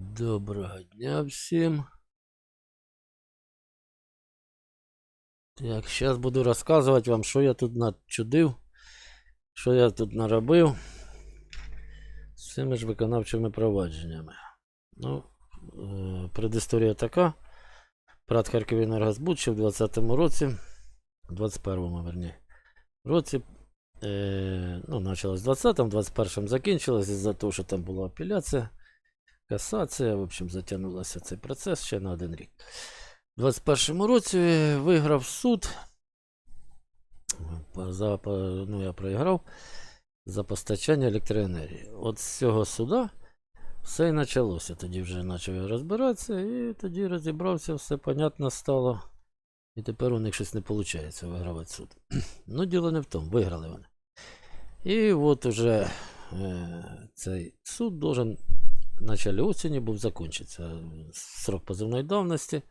Доброго дня всім. Так, зараз буду розказувати вам, що я тут начудив, що я тут наробив з цими ж виконавчими провадженнями. Ну, е, предісторія така. Прат Харківенергозбуд ще в 20-му році, 21-му, верні, році, е, ну, почалось в 20-му, в 21-му закінчилось із-за того, що там була апеляція. Касація, в общем, затягнулася цей процес ще на один рік. У 21-му році виграв суд. За, ну, я проіграв за постачання електроенергії. От з цього суда все і почалося. Тоді вже почав розбиратися, і тоді розібрався, все понятно стало. І тепер у них щось не виходить вигравати суд. ну, діло не в тому, виграли вони. І от уже е, цей суд должен в начале осені був закінчиться срок позивної давності.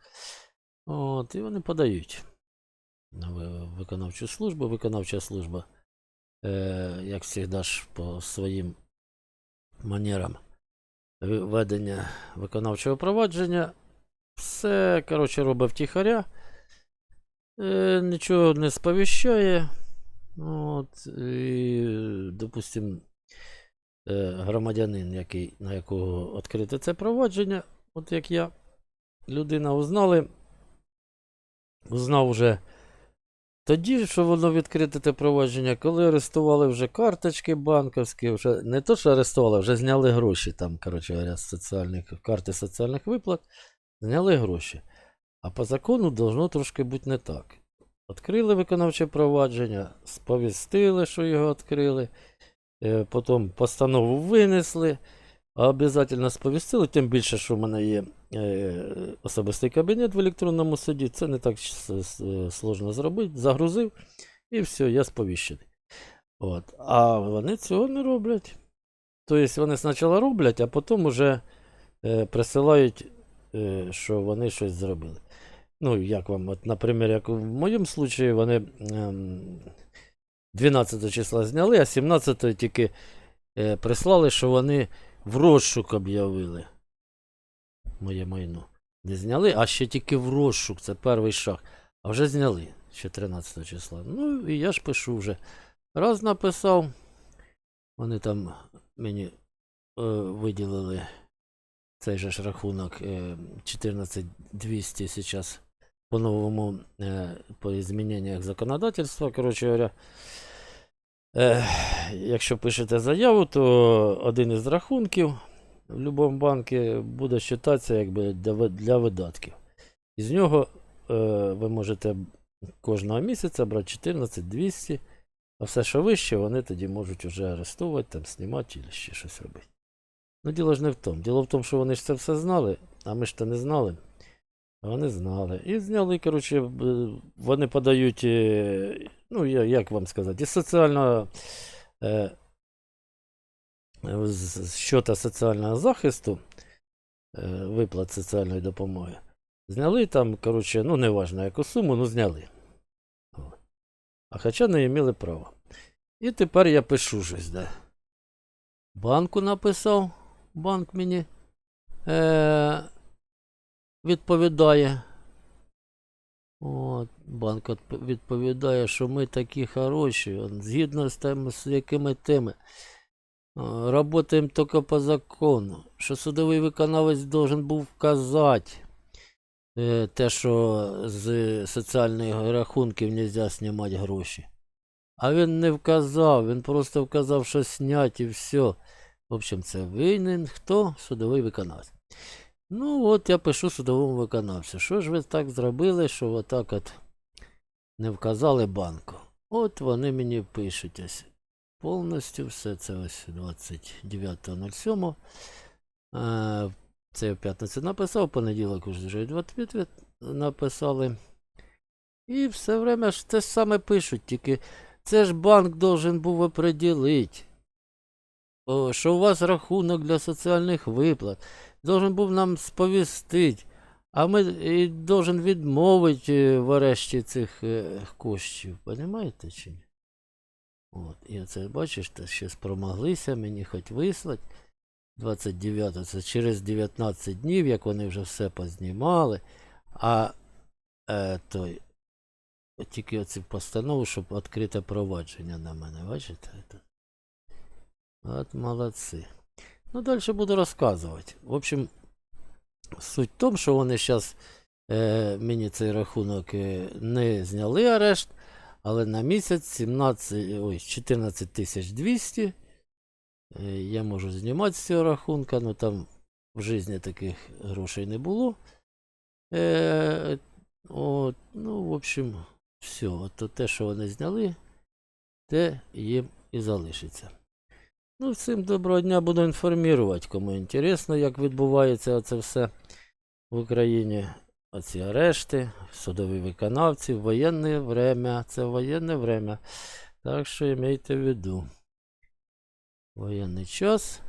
От, і вони подають на виконавчу службу. Виконавча служба, е, як завжди ж по своїм манерам ведення виконавчого провадження, все, коротше, робить втіхаря, е, нічого не сповіщає. От, і, допустим, е, громадянин, який, на якого відкрите це провадження, от як я, людина узнали, узнав вже тоді, що воно відкрите те провадження, коли арестували вже карточки банківські, вже не то, що арестували, вже зняли гроші там, коротше говоря, з соціальних карти соціальних виплат, зняли гроші. А по закону должно трошки бути не так. Відкрили виконавче провадження, сповістили, що його відкрили. Е, Потім постанову винесли, обов'язково сповістили, тим більше, що в мене є е, особистий кабінет в електронному суді. Це не так сложно зробити. Загрузив і все, я сповіщений. От. А вони цього не роблять. Тобто вони спочатку роблять, а потім вже е, присилають, що вони щось зробили. Ну, як вам, от, наприклад, як в моєму случаї, вони ем, 12 числа зняли, а 17 тільки е, прислали, що вони в розшук об'явили моє майно. Не зняли, а ще тільки в розшук, це перший шаг. А вже зняли ще 13 числа. Ну, і я ж пишу вже. Раз написав, вони там мені е, виділили цей же ж рахунок е, 14200 зараз по новому, е, по зміненнях законодательства, коротше говоря. Е, якщо пишете заяву, то один із рахунків в будь-якому банку буде вважатися якби для, для видатків. Із нього е, ви можете кожного місяця брати 14 200, а все, що вище, вони тоді можуть вже арестувати, там, знімати чи ще щось робити. Ну, діло ж не в тому. Діло в тому, що вони ж це все знали, а ми ж то не знали. Вони знали. І зняли, коротше, вони подають, е, ну, як вам сказати, із соціального е, з щота соціального захисту, е, виплат соціальної допомоги. Зняли там, коротше, ну, неважно яку суму, ну зняли. А хоча не мали права. І тепер я пишу щось, да. Банку написав, банк мені е, відповідає. От, банк відповідає, що ми такі хороші, згідно з тими, з якими теми. Работаємо тільки по закону, що судовий виконавець должен був вказати е, те, що з соціальних рахунків не можна знімати гроші. А він не вказав, він просто вказав, що снять і все. В общем, це винен хто? Судовий виконавець. Ну, от я пишу судовому виконавцю. Що ж ви так зробили, що отак от не вказали банку? От вони мені пишуть ось. Повністю все це ось 29.07. Е, Це я в п'ятницю написав, понеділок вже відповідь написали. І все время ж те ж саме пишуть, тільки це ж банк должен був оприділити, що у вас рахунок для соціальних виплат. Должен був нам сповістити. А ми і должен відмовити е, в арешті цих е, коштів. Понимаєте чи ні? От, і оце бачиш, то ще спромоглися мені хоч вислати. 29 це через 19 днів, як вони вже все познімали. А е, той, тільки оці постанову, щоб відкрите провадження на мене. Бачите? От молодці. Ну, далі буду розказувати. В общем, суть в тому, що вони зараз е, мені цей рахунок е, не зняли арешт, але на місяць 17, ой, 14 тисяч 200 е, я можу знімати з цього рахунка, ну там в житті таких грошей не було. Е, от, ну, в общем, все. От те, що вони зняли, те їм і залишиться. Ну, всім доброго дня буду інформувати, кому інтересно, як відбувається це все в Україні. Оці арешти, судові виконавці, воєнне время. Це воєнне время. Так що имейте в виду. Воєнний час.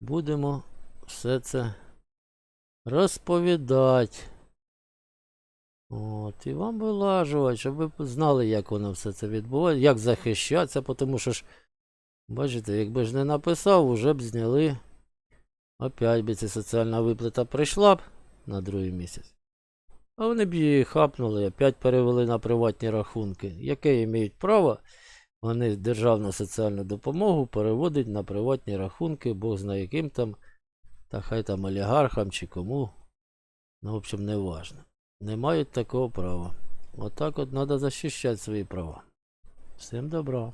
Будемо все це розповідати. От, і вам вилажувати, щоб ви знали, як воно все це відбувається, як захищатися, тому що ж, бачите, якби ж не написав, уже б зняли. Опять би ця соціальна виплата прийшла б на другий місяць. А вони б її хапнули опять перевели на приватні рахунки, яке мають право вони державну соціальну допомогу переводять на приватні рахунки, Бог знає яким там, та хай там олігархам чи кому. Ну, в общем, не важно. Не мають такого права. Отак от треба захищати свої права. Всім добра.